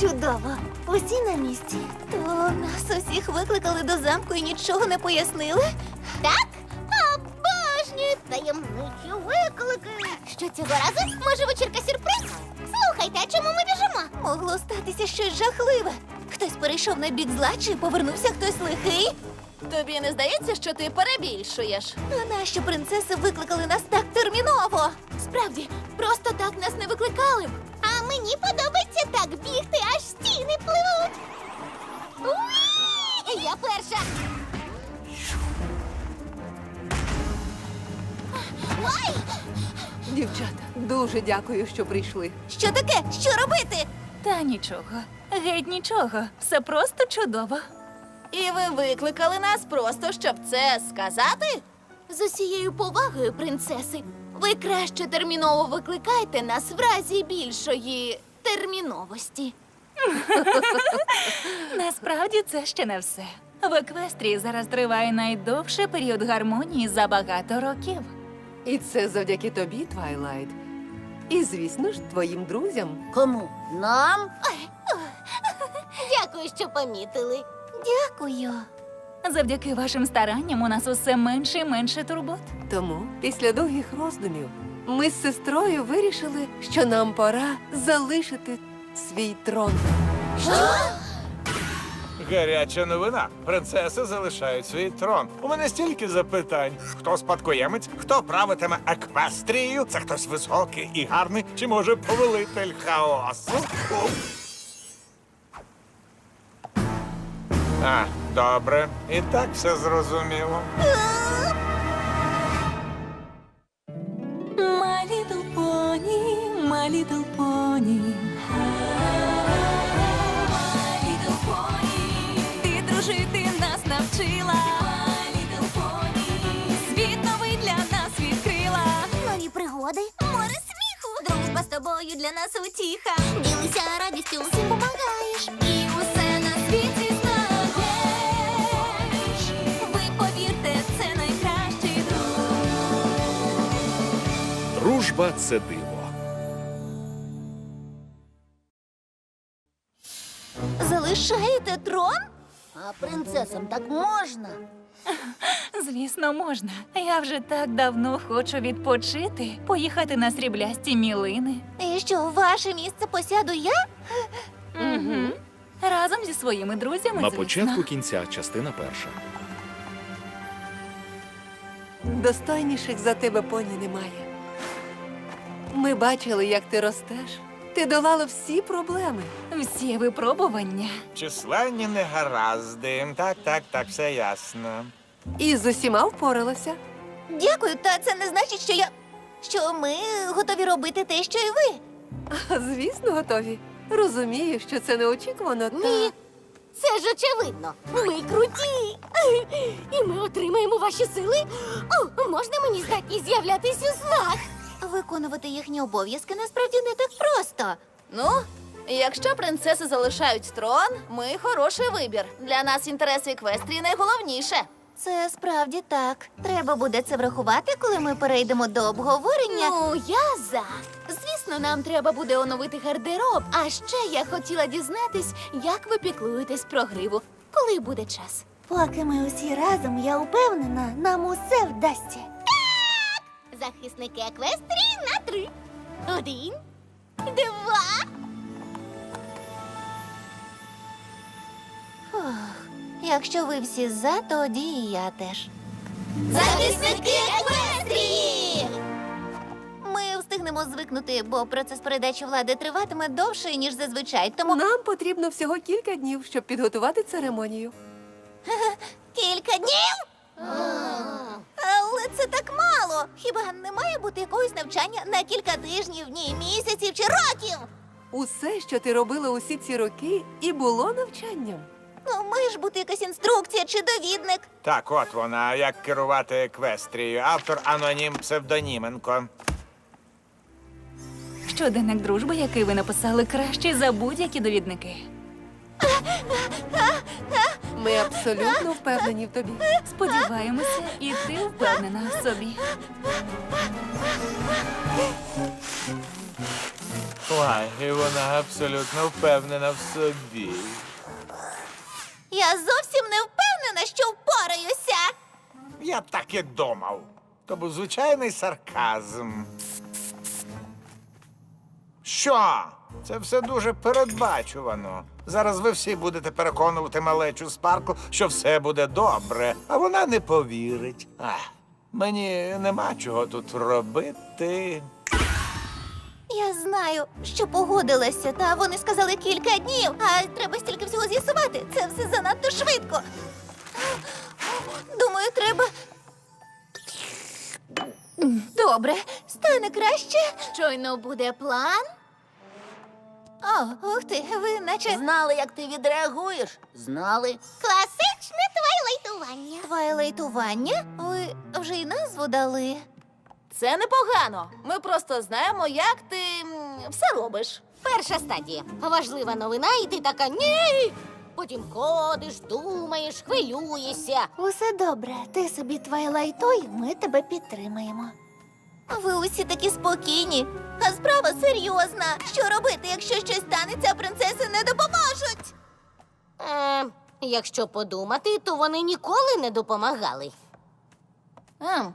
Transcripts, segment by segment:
Чудово! Усі на місці. То нас усіх викликали до замку і нічого не пояснили? Так? Обожнюю таємничі виклики. Що цього разу? Може, вечірка сюрприз? Слухайте, а чому ми біжимо? Могло статися щось жахливе. Хтось перейшов на бік зла чи повернувся хтось лихий. Тобі не здається, що ти перебільшуєш? А нащо принцеси викликали нас так терміново? Справді, просто так нас не викликали б. А мені подобається так бігти, аж стіни пливуть. Уї! Я перша. Ой! Дівчата, дуже дякую, що прийшли. Що таке? Що робити? Та нічого, геть нічого. Все просто чудово. І ви викликали нас просто, щоб це сказати? З усією повагою, принцеси, ви краще терміново викликайте нас в разі більшої терміновості. Насправді це ще не все. В Еквестрії зараз триває найдовший період гармонії за багато років. І це завдяки тобі, Твайлайт. І, звісно ж, твоїм друзям. Кому? Нам? Дякую, що помітили. Дякую. Завдяки вашим старанням у нас усе менше і менше турбот. Тому, після довгих роздумів, ми з сестрою вирішили, що нам пора залишити свій трон. Гаряча новина. Принцеси залишають свій трон. У мене стільки запитань: хто спадкоємець, хто правитиме еквестрією? Це хтось високий і гарний, чи може повелитель хаосу? А, добре, і так все зрозуміло. My little pony, my little pony. My little pony. Ти дружити нас навчила. My little pony. Світ новий для нас відкрила. Нові пригоди, море сміху. Дружба з тобою для нас утіха. Ділися радістю, всім помагаєш. І усе на світі Дружба це диво. Залишаєте трон? А принцесам так можна? Звісно, можна. Я вже так давно хочу відпочити, поїхати на сріблясті мілини. І що, ваше місце посяду я? Угу. Разом зі своїми друзями. На звісно. початку кінця, частина перша. Достойніших за тебе поні немає. Ми бачили, як ти ростеш. Ти долала всі проблеми. Всі випробування. Численні негаразди. Так, так, так, все ясно. І з усіма впоралася. Дякую, та це не значить, що я. що ми готові робити те, що і ви. А, Звісно, готові. Розумію, що це неочікувано. Та... Ні. Це ж очевидно. Ми круті. І ми отримаємо ваші сили. О, можна мені здатність з'являтися у снах? Виконувати їхні обов'язки насправді не так просто. Ну, якщо принцеси залишають трон, ми хороший вибір. Для нас інтереси Еквестрії найголовніше. Це справді так. Треба буде це врахувати, коли ми перейдемо до обговорення. Ну, я за. Звісно, нам треба буде оновити гардероб. А ще я хотіла дізнатись, як ви піклуєтесь про гриву, коли буде час. Поки ми усі разом, я упевнена, нам усе вдасться. Захисники Еквестрії на три. Один, два. Фух. Якщо ви всі за, тоді і я теж. Захисники Еквестрії! Ми встигнемо звикнути, бо процес передачі влади триватиме довше, ніж зазвичай. Тому Нам потрібно всього кілька днів, щоб підготувати церемонію. Хіба не має бути якогось навчання на кілька тижнів, ні, місяців чи років? Усе, що ти робила усі ці роки, і було навчанням. Ну, має ж бути якась інструкція чи довідник. Так, от вона, як керувати еквестрією. Автор анонім псевдоніменко. Щоденник дружби, який ви написали, кращий за будь-які довідники. Ми абсолютно впевнені в тобі. Сподіваємося, і ти впевнена в собі. Ой, і вона абсолютно впевнена в собі. Я зовсім не впевнена, що впораюся. Я так і думав. То був звичайний сарказм. Що? Це все дуже передбачувано. Зараз ви всі будете переконувати малечу Спаркл, що все буде добре, а вона не повірить. Ах, мені нема чого тут робити. Я знаю, що погодилася, та вони сказали кілька днів, а треба стільки всього з'ясувати. Це все занадто швидко. Думаю, треба. Добре, стане краще. Щойно буде план. О, ух ти, ви наче Знали, як ти відреагуєш? Знали. Класичне твайлайтування. твайлайтування? Ви вже й назву дали. Це непогано. Ми просто знаємо, як ти м, все робиш. Перша стадія. Важлива новина, і ти така ні. Потім ходиш, думаєш, хвилюєшся. Усе добре, ти собі твайлайтой, ми тебе підтримаємо. Ви усі такі спокійні, а справа серйозна. Що робити, якщо щось станеться, а принцеси не допоможуть? Е, якщо подумати, то вони ніколи не допомагали. Ем,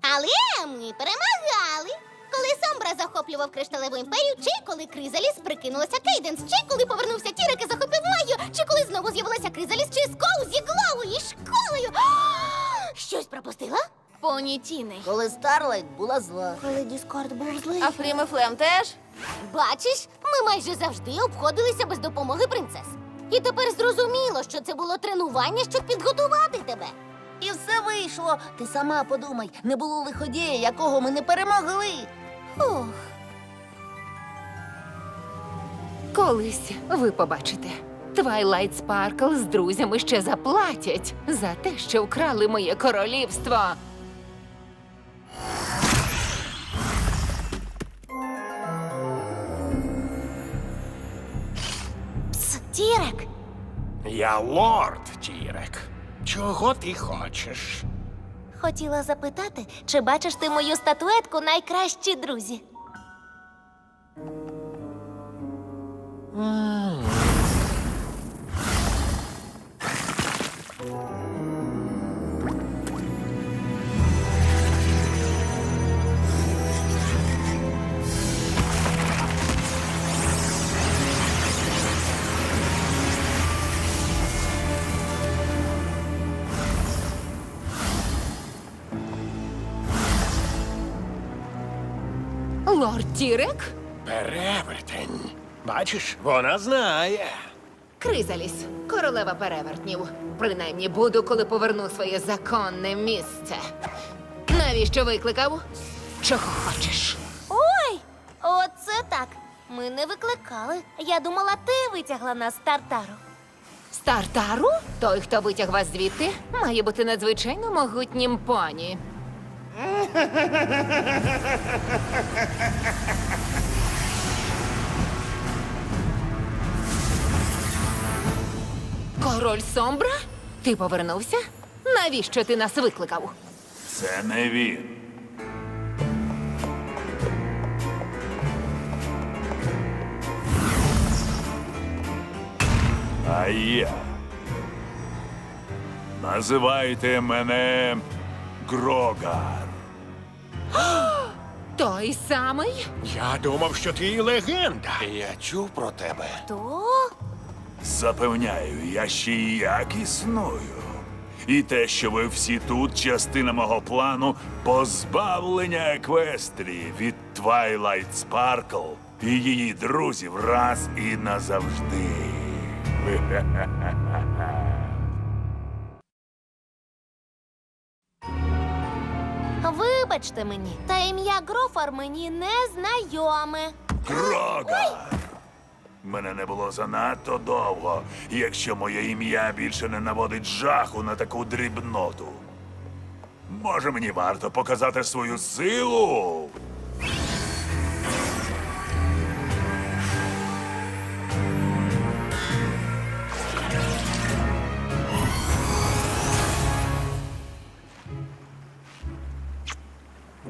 Але ми перемагали. Коли Сомбра захоплював кришталеву імперію, чи коли Кризаліс прикинулася Кейденс, чи коли повернувся Тірек і захопив Майю, чи коли знову з'явилася Кризаліс, чи Скоу зі Глоу і школою. А, Щось пропустила? Понітіни. Коли Старлайт була зла. Коли Діскорд був злий. А Фрім і Флем теж? Бачиш, ми майже завжди обходилися без допомоги принцес. І тепер зрозуміло, що це було тренування, щоб підготувати тебе. І все вийшло. Ти сама подумай, не було лиходія, якого ми не перемогли. Ух, Колись ви побачите. Твайлайт Спаркл з друзями ще заплатять за те, що вкрали моє королівство. Тірек. Я лорд Тірек. Чого ти хочеш? Хотіла запитати, чи бачиш ти мою статуетку найкращі друзі? Лорд Тірек? Перевертень. Бачиш, вона знає. Кризаліс, королева перевертнів. Принаймні буду, коли поверну своє законне місце. Навіщо викликав? Чого хочеш? Ой, оце так. Ми не викликали. Я думала, ти витягла нас з тартару. Стартару? Той, хто витяг вас звідти, має бути надзвичайно могутнім поні. Король Сомбра? Ти повернувся? Навіщо ти нас викликав? Це не він. А я. Називайте мене Грогар. Той самий? Я думав, що ти легенда. Я чув про тебе. То? Запевняю, я ще й як існую. І те, що ви всі тут, частина мого плану позбавлення Еквестрії від Твайлайт Спаркл і її друзів раз і назавжди. Вибачте мені, та ім'я Грофар мені не знайоме. Крога! Мене не було занадто довго, якщо моє ім'я більше не наводить жаху на таку дрібноту. Може, мені варто показати свою силу?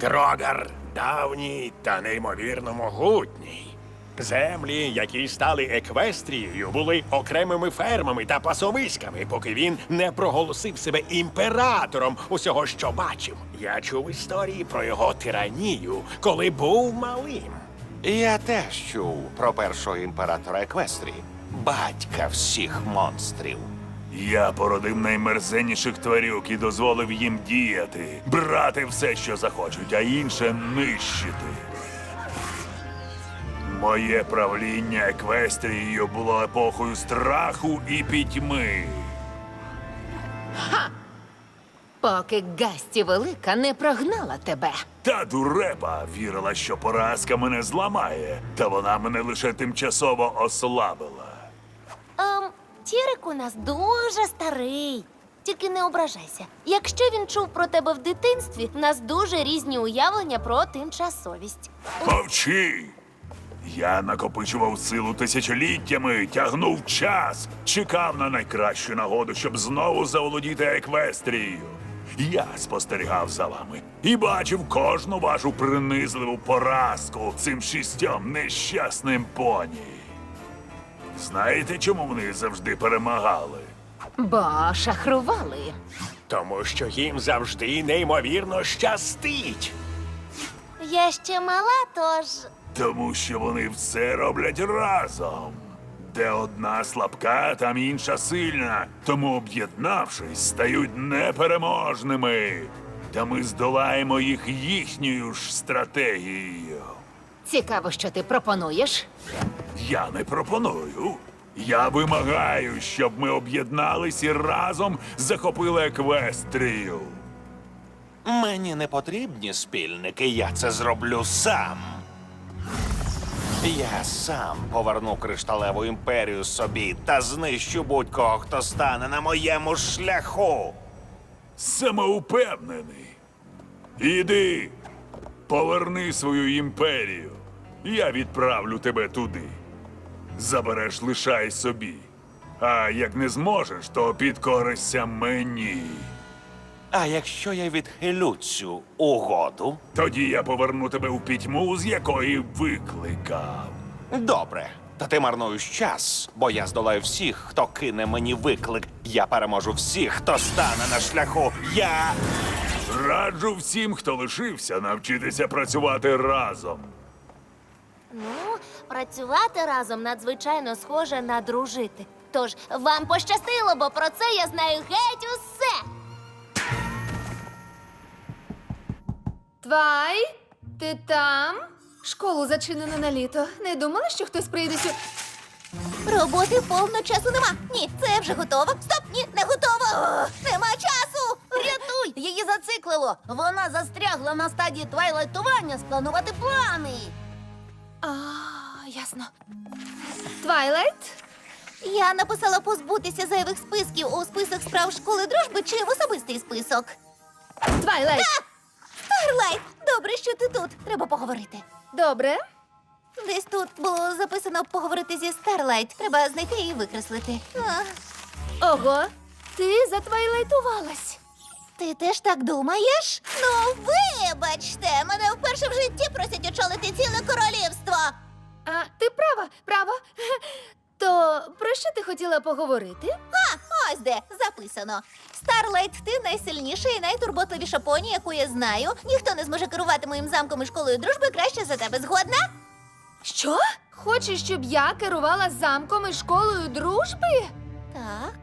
Дрогар давній та неймовірно могутній. Землі, які стали еквестрією, були окремими фермами та пасовиськами, поки він не проголосив себе імператором усього, що бачив. Я чув історії про його тиранію, коли був малим. Я теж чув про першого імператора Еквестрії, батька всіх монстрів. Я породив наймерзенніших тварюк і дозволив їм діяти, брати все, що захочуть, а інше нищити. Моє правління Еквестрією було епохою страху і пітьми. Поки Гасті Велика не прогнала тебе. Та дурепа вірила, що поразка мене зламає, та вона мене лише тимчасово ослабила. Ем, Тірик у нас дуже старий. Тільки не ображайся. Якщо він чув про тебе в дитинстві, в нас дуже різні уявлення про тимчасовість. Мовчи! Я накопичував силу тисячоліттями, тягнув час, чекав на найкращу нагоду, щоб знову заволодіти Еквестрією. Я спостерігав за вами і бачив кожну вашу принизливу поразку цим шістьом нещасним поні. Знаєте, чому вони завжди перемагали? Бо шахрували. Тому що їм завжди неймовірно щастить. Я ще мала, тож. Тому що вони все роблять разом. Де одна слабка, там інша сильна. Тому, об'єднавшись, стають непереможними. Та ми здолаємо їх їхньою ж стратегією. Цікаво, що ти пропонуєш. Я не пропоную. Я вимагаю, щоб ми об'єднались і разом захопили еквестрію. Мені не потрібні спільники, я це зроблю сам. Я сам поверну кришталеву імперію собі та знищу будь-кого, хто стане на моєму шляху. Самоупевнений. Іди, поверни свою імперію. Я відправлю тебе туди. Забереш лишай собі. А як не зможеш, то підкоришся мені. А якщо я відхилю цю угоду? Тоді я поверну тебе у пітьму, з якої викликав. Добре. Та ти марнуєш час, бо я здолаю всіх, хто кине мені виклик. Я переможу всіх, хто стане на шляху. Я. Раджу всім, хто лишився, навчитися працювати разом. Ну, працювати разом надзвичайно схоже на дружити. Тож вам пощастило, бо про це я знаю геть усе. Твай, ти там? Школу зачинено на літо. Не думала, що хтось прийде сюди? Роботи повно часу нема. Ні, це вже готово. Стоп, ні, не готово. О, нема часу. Рятуй! Її зациклило. Вона застрягла на стадії твайлайтування спланувати плани. А, ясно. Твайлайт? Я написала позбутися зайвих списків у список справ школи дружби чи в особистий список. Твайлайт. Старлайт, добре, що ти тут. Треба поговорити. Добре. Десь тут було записано поговорити зі Старлайт. Треба знайти і викреслити. А, Ого, ти затвайлайтувалась. ти теж так думаєш? Ну, вибачте, мене вперше в житті просять очолити хотіла поговорити? А, ось де записано. Старлайт, ти найсильніша і найтурботливіша поні, яку я знаю. Ніхто не зможе керувати моїм замком і школою дружби краще за тебе. Згодна? Що? Хочеш, щоб я керувала замком і школою дружби? Так.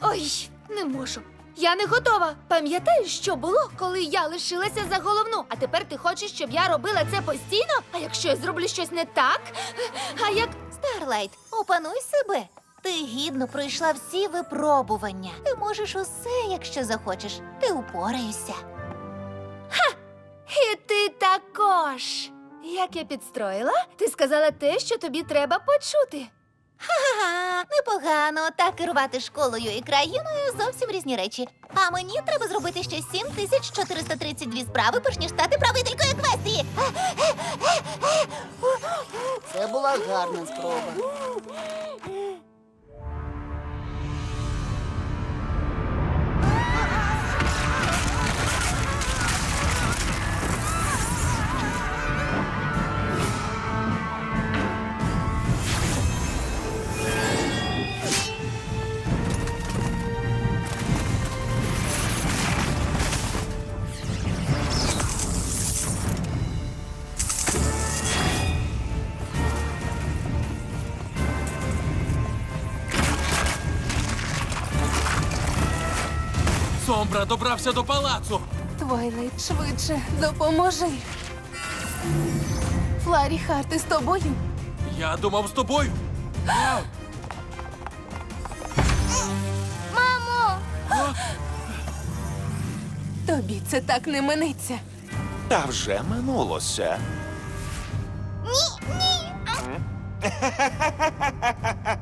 Ой, не можу. Я не готова. Пам'ятаєш, що було, коли я лишилася за головну? А тепер ти хочеш, щоб я робила це постійно? А якщо я зроблю щось не так? А як Старлайт, опануй себе. Ти гідно пройшла всі випробування. Ти можеш усе, якщо захочеш. Ти упораєшся. І ти також. Як я підстроїла? Ти сказала те, що тобі треба почути. Ага, непогано. Та керувати школою і країною зовсім різні речі. А мені треба зробити ще 7432 справи, перш ніж стати правителькою еквестрії. Це була гарна спроба. Сомбра добрався до палацу. Твайлайт, швидше, допоможи. Фларі Харти з тобою? Я думав з тобою. Мамо! Тобі це так не минеться. Та вже минулося. Ні, ні.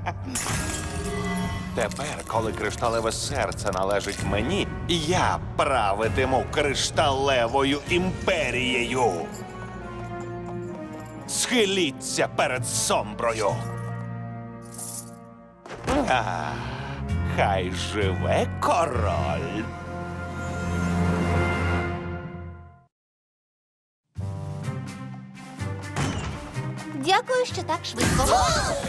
Тепер, коли кришталеве серце належить мені, я правитиму кришталевою імперією. Схиліться перед сомброю. А, хай живе король. Що так швидко.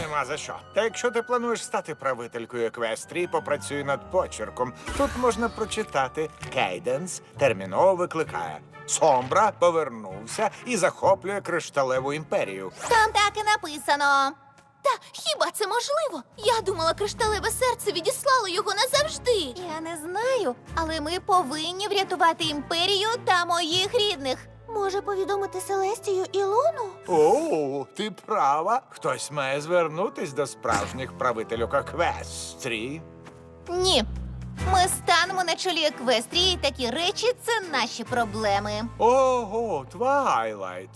Нема за що. Та якщо ти плануєш стати правителькою еквестрії, попрацюй над почерком. Тут можна прочитати Кейденс терміново викликає. Сомбра повернувся і захоплює кришталеву імперію. Там так і написано. Та хіба це можливо? Я думала, кришталеве серце відіслало його назавжди. Я не знаю, але ми повинні врятувати імперію та моїх рідних. Може повідомити Селестію і Луну? О, ти права. Хтось має звернутись до справжніх правителів еквестрії. Ні. Ми станемо на чолі еквестрії, і такі речі це наші проблеми. Ого, Твайлайт.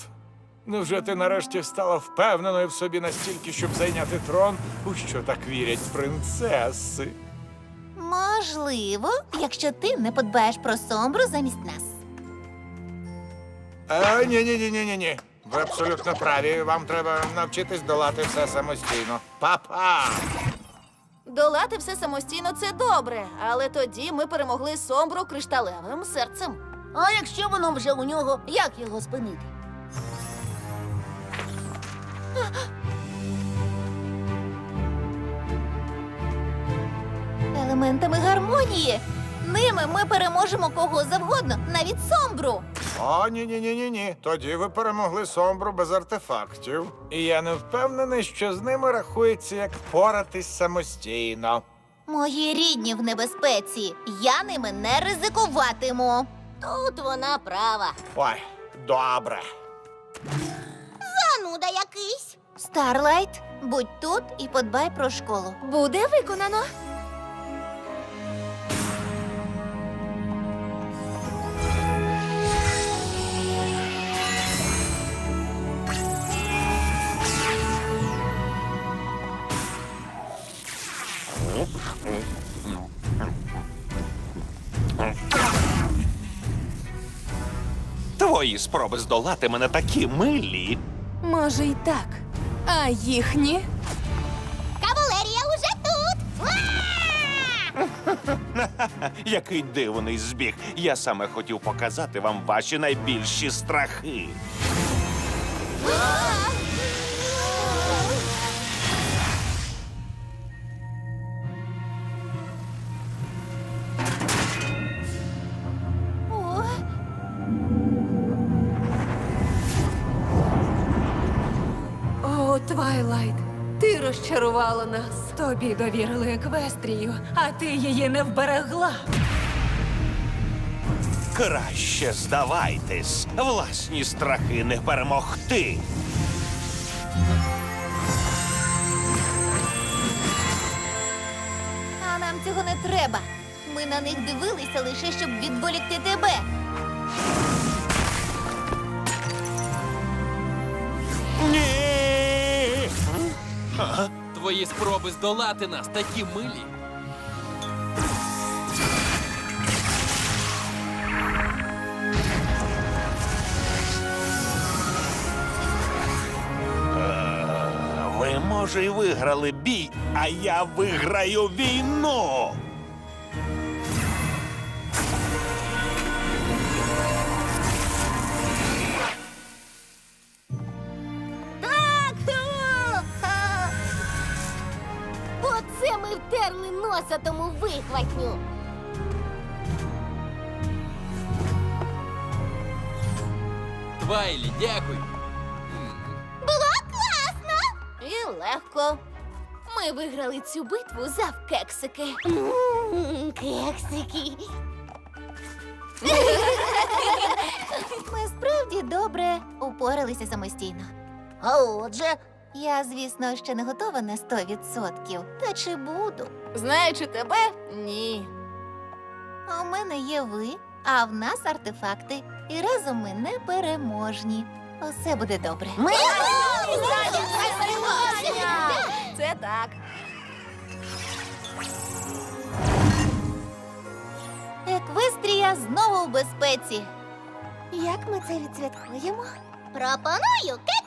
Невже ти нарешті стала впевненою в собі настільки, щоб зайняти трон, у що так вірять принцеси? Можливо, якщо ти не подбаєш про сомбру замість нас. Ні, ні, ні, ні, ні. Ви абсолютно праві. Вам треба навчитись долати все самостійно. Па-па! Долати все самостійно це добре, але тоді ми перемогли Сомбру кришталевим серцем. А якщо воно вже у нього, як його спинити? Елементами гармонії. Ними ми переможемо кого завгодно, навіть сомбру. О, ні, ні, ні, ні, ні. Тоді ви перемогли Сомбру без артефактів. І я не впевнений, що з ними рахується як поратись самостійно. Мої рідні в небезпеці. Я ними не ризикуватиму. Тут вона права. Ой, добре. Зануда якийсь. Старлайт, будь тут і подбай про школу. Буде виконано. Твої спроби здолати мене такі милі. Може, й так. А їхні? Кавалерія уже тут. Який дивний збіг. Я саме хотів показати вам ваші найбільші страхи. Нас. Тобі довірили еквестрію, а ти її не вберегла. Краще здавайтесь, власні страхи не перемогти. А нам цього не треба. Ми на них дивилися лише, щоб відволікти тебе. Твої спроби здолати нас такі милі. Ви, може, й виграли бій, а я виграю війну. Оце носа тому вихватню. Твайлі, дякую. Було класно. І легко. Ми виграли цю битву завкексики. М, Кексики. Ми справді добре упоралися самостійно. А отже, Я, звісно, ще не готова на 100%. Та чи буду? Знаючи тебе, ні. У мене є ви, а в нас артефакти. І разом ми непереможні. Усе буде добре. ми Це так. Еквестрія знову в безпеці. Як ми це відсвяткуємо? Пропоную кексики!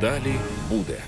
Далі буде.